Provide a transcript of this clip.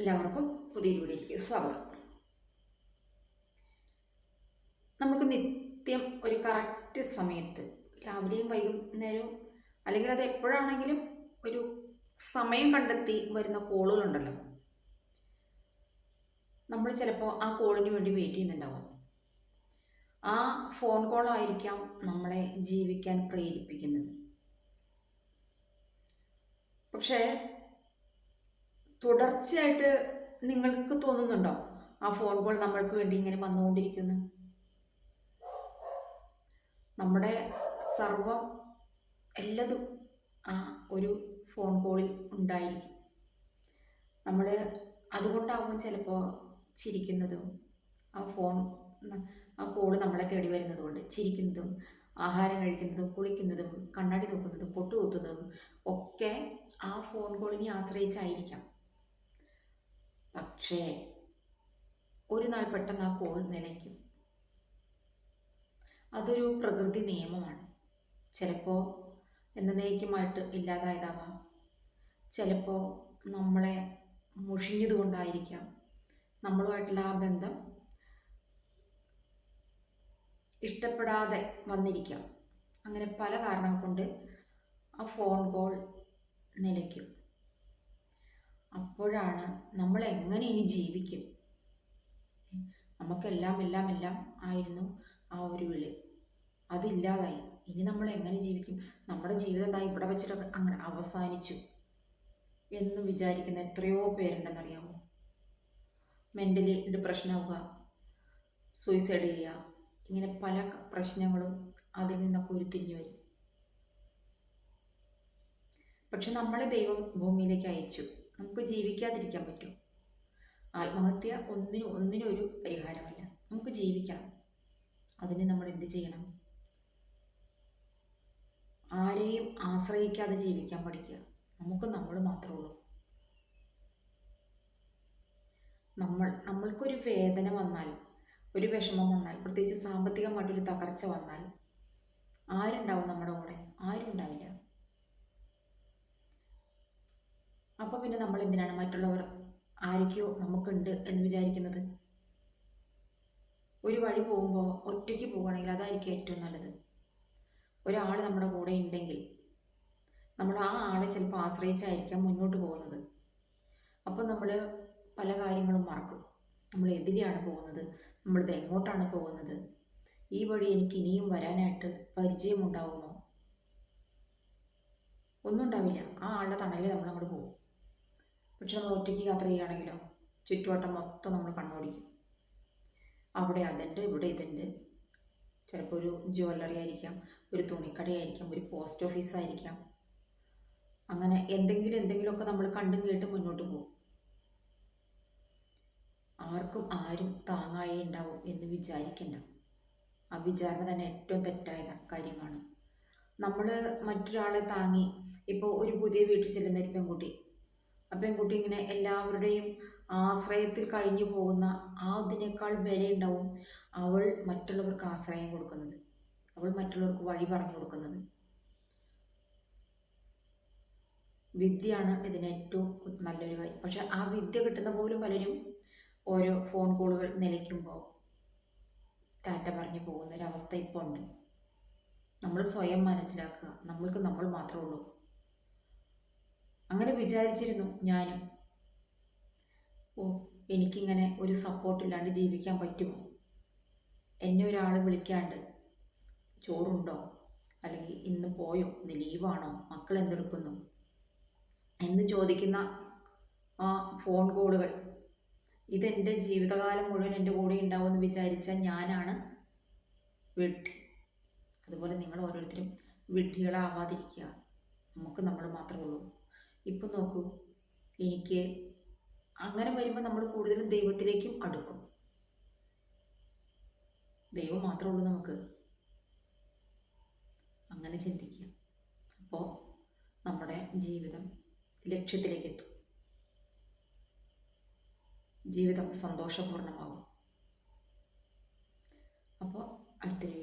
എല്ലാവർക്കും പുതിയ വീഡിയോയിലേക്ക് സ്വാഗതം. നമുക്ക് നിത്യം ഒരു കറക്റ്റ് സമയത്ത് രാവിലെയും വൈകുന്നേരവും അല്ലെങ്കിൽ അത് എപ്പോഴാണെങ്കിലും ഒരു സമയം കണ്ടെത്തി വരുന്ന കോളുകളുണ്ടല്ലോ. നമ്മൾ ചിലപ്പോൾ ആ കോളിന് വേണ്ടി വെയിറ്റ് ചെയ്യുന്നുണ്ടാവും. ആ ഫോൺ കോളായിരിക്കാം നമ്മളെ ജീവിക്കാൻ പ്രേരിപ്പിക്കുന്നത്. പക്ഷേ തുടർച്ചയായിട്ട് നിങ്ങൾക്ക് തോന്നുന്നുണ്ടോ? ആ ഫോൺ കോൾ നമ്മൾക്ക് വേണ്ടി ഇങ്ങനെ വന്നുകൊണ്ടിരിക്കുന്നു. നമ്മുടെ സർവം എല്ലതും ആ ഒരു ഫോൺ കോളിൽ ഉണ്ടായിരിക്കും. നമ്മൾ അതുകൊണ്ടാവും ചിലപ്പോൾ ചിരിക്കുന്നതും ആ ഫോൺ ആ കോൾ നമ്മളെ തേടി വരുന്നത് കൊണ്ട് ചിരിക്കുന്നതും ആഹാരം കഴിക്കുന്നതും കുളിക്കുന്നതും കണ്ണാടി നോക്കുന്നതും പൊട്ടുകുത്തുന്നതും ഒക്കെ ആ ഫോൺ കോളിനെ ആശ്രയിച്ചായിരിക്കാം. പക്ഷേ ഒരു നാൾ പെട്ടെന്ന് ആ കോൾ നിലയ്ക്കും അതൊരു പ്രകൃതി നിയമമാണ്. ചിലപ്പോൾ എന്നേക്കുമായിട്ട് ഇല്ലാതായതാവാം. ചിലപ്പോൾ നമ്മളെ മുഷിഞ്ഞതുകൊണ്ടായിരിക്കാം നമ്മളുമായിട്ടുള്ള ആ ബന്ധം ഇഷ്ടപ്പെടാതെ വന്നിരിക്കാം. അങ്ങനെ പല കാരണം കൊണ്ട് ആ ഫോൺ കോൾ നിലയ്ക്കും അപ്പോഴാണ് നമ്മൾ എങ്ങനെ ഇനി ജീവിക്കും? നമുക്കെല്ലാം എല്ലാം എല്ലാം ആയിരുന്നു ആ ഒരു വിളി. അതില്ലാതായി ഇനി നമ്മൾ എങ്ങനെ ജീവിക്കും? നമ്മുടെ ജീവിതം എന്താ ഇവിടെ വെച്ചിട്ട് അങ്ങനെ അവസാനിച്ചു എന്ന് വിചാരിക്കുന്ന എത്രയോ പേരുണ്ടെന്നറിയാമോ? മെന്റലി ഡിപ്രഷനാവുക സൂയിസൈഡ് ചെയ്യുക ഇങ്ങനെ പല പ്രശ്നങ്ങളും അതിൽ നിന്നൊക്കെ ഉരുത്തിരിഞ്ഞു വരും. പക്ഷെ നമ്മളെ ദൈവം ഭൂമിയിലേക്ക് അയച്ചു. നമുക്ക് ജീവിക്കാതിരിക്കാൻ പറ്റും. ആത്മഹത്യ ഒന്നിനും ഒന്നിനും ഒരു പരിഹാരമല്ല. നമുക്ക് ജീവിക്കണം അതിന് നമ്മൾ എന്ത് ചെയ്യണം? ആരെയും ആശ്രയിക്കാതെ ജീവിക്കാൻ പഠിക്കുക. നമുക്ക് നമ്മൾ മാത്രമേ ഉള്ളൂ. നമ്മൾ നമ്മൾക്കൊരു വേദന വന്നാൽ ഒരു വിഷമം വന്നാൽ പ്രത്യേകിച്ച് സാമ്പത്തികമായിട്ടൊരു തകർച്ച വന്നാൽ ആരുണ്ടാവും നമ്മുടെ കൂടെ? ആരും അപ്പോൾ പിന്നെ നമ്മൾ എന്തിനാണ് മറ്റുള്ളവർ ആരൊക്കെയോ നമുക്കുണ്ട് എന്ന് വിചാരിക്കുന്നത്? ഒരു വഴി പോകുമ്പോൾ ഒറ്റയ്ക്ക് പോവുകയാണെങ്കിൽ അതായിരിക്കും ഏറ്റവും നല്ലത്. ഒരാൾ നമ്മുടെ കൂടെ ഉണ്ടെങ്കിൽ നമ്മൾ ആ ആളെ ചിലപ്പോൾ ആശ്രയിച്ചായിരിക്കാം മുന്നോട്ട് പോകുന്നത്. അപ്പോൾ നമ്മൾ പല കാര്യങ്ങളും മറക്കും. നമ്മൾ എതിരെയാണ് പോകുന്നത്? നമ്മളിത് എങ്ങോട്ടാണ് പോകുന്നത്? ഈ വഴി എനിക്ക് ഇനിയും വരാനായിട്ട് പരിചയമുണ്ടാവുമോ? ഒന്നും ഉണ്ടാവില്ല. ആ ആളുടെ തണലിൽ നമ്മൾ അങ്ങോട്ട് പോകും. പക്ഷെ നമ്മൾ ഒറ്റയ്ക്ക് യാത്ര ചെയ്യുകയാണെങ്കിലോ ചുറ്റുവട്ടം മൊത്തം നമ്മൾ കണ്ണോടിക്കും. അവിടെ അതുണ്ട് ഇവിടെ ഇതുണ്ട്. ചിലപ്പോൾ ഒരു ജ്വല്ലറി ആയിരിക്കാം ഒരു തുണിക്കടയായിരിക്കാം ഒരു പോസ്റ്റ് ഓഫീസ് ആയിരിക്കാം. അങ്ങനെ എന്തെങ്കിലും എന്തെങ്കിലുമൊക്കെ നമ്മൾ കണ്ടും കേട്ട് മുന്നോട്ട് പോകും. ആർക്കും ആരും താങ്ങായി ഉണ്ടാവും എന്ന് വിചാരിക്കണ്ട. ആ വിചാരണ തന്നെ ഏറ്റവും തെറ്റായ കാര്യമാണ്. നമ്മൾ മറ്റൊരാളെ താങ്ങി ഇപ്പോൾ ഒരു പുതിയ വീട്ടിൽ ചെല്ലുന്ന ഒരു പെൺകുട്ടി പെൺകുട്ടി ഇങ്ങനെ എല്ലാവരുടെയും ആശ്രയത്തിൽ കഴിഞ്ഞു പോകുന്ന ആ അതിനേക്കാൾ വിലയുണ്ടാവും അവൾ മറ്റുള്ളവർക്ക് ആശ്രയം കൊടുക്കുന്നത്. അവൾ മറ്റുള്ളവർക്ക് വഴി പറഞ്ഞു കൊടുക്കുന്നത്. വിദ്യയാണ് ഇതിന് ഏറ്റവും നല്ലൊരു കാര്യം. പക്ഷെ ആ വിദ്യ കിട്ടുന്ന പോലും പലരും ഓരോ ഫോൺ കോളുകൾ നിലയ്ക്കുമ്പോൾ ടാറ്റ പറഞ്ഞു പോകുന്ന ഒരവസ്ഥ ഇപ്പോൾ ഉണ്ട്. നമ്മൾ സ്വയം മനസ്സിലാക്കുക. നമ്മൾക്ക് നമ്മൾ മാത്രമേ ഉള്ളൂ. അങ്ങനെ വിചാരിച്ചിരുന്നു ഞാനും. ഓ എനിക്കിങ്ങനെ ഒരു സപ്പോർട്ടില്ലാണ്ട് ജീവിക്കാൻ പറ്റുമോ? എന്നെ ഒരാൾ വിളിക്കാണ്ട് ചോറുണ്ടോ? അല്ലെങ്കിൽ ഇന്ന് പോയോ? ഇന്ന് ലീവാണോ? മക്കൾ എന്തെടുക്കുന്നു? എന്ന് ചോദിക്കുന്ന ആ ഫോൺ കോളുകൾ ഇതെന്റെ ജീവിതകാലം മുഴുവൻ എന്റെ കൂടെ ഉണ്ടാവുമെന്ന് വിചാരിച്ച ഞാനാണ് വിഡ്ഢി അതുപോലെ നിങ്ങൾ ഓരോരുത്തരും വിഡ്ഢികളാവാതിരിക്കുക. നമുക്ക് നമ്മൾ മാത്രമേ ഉള്ളൂ. ഇപ്പം നോക്കൂ. എനിക്ക് അങ്ങനെ വരുമ്പോൾ നമ്മൾ കൂടുതലും ദൈവത്തിലേക്കും അടുക്കും. ദൈവം മാത്രമേ ഉള്ളൂ നമുക്ക്. അങ്ങനെ ചിന്തിക്കുക. അപ്പോൾ നമ്മുടെ ജീവിതം ലക്ഷ്യത്തിലേക്ക് എത്തും ജീവിതം സന്തോഷപൂർണമാകും അപ്പോൾ അടുത്തൊരു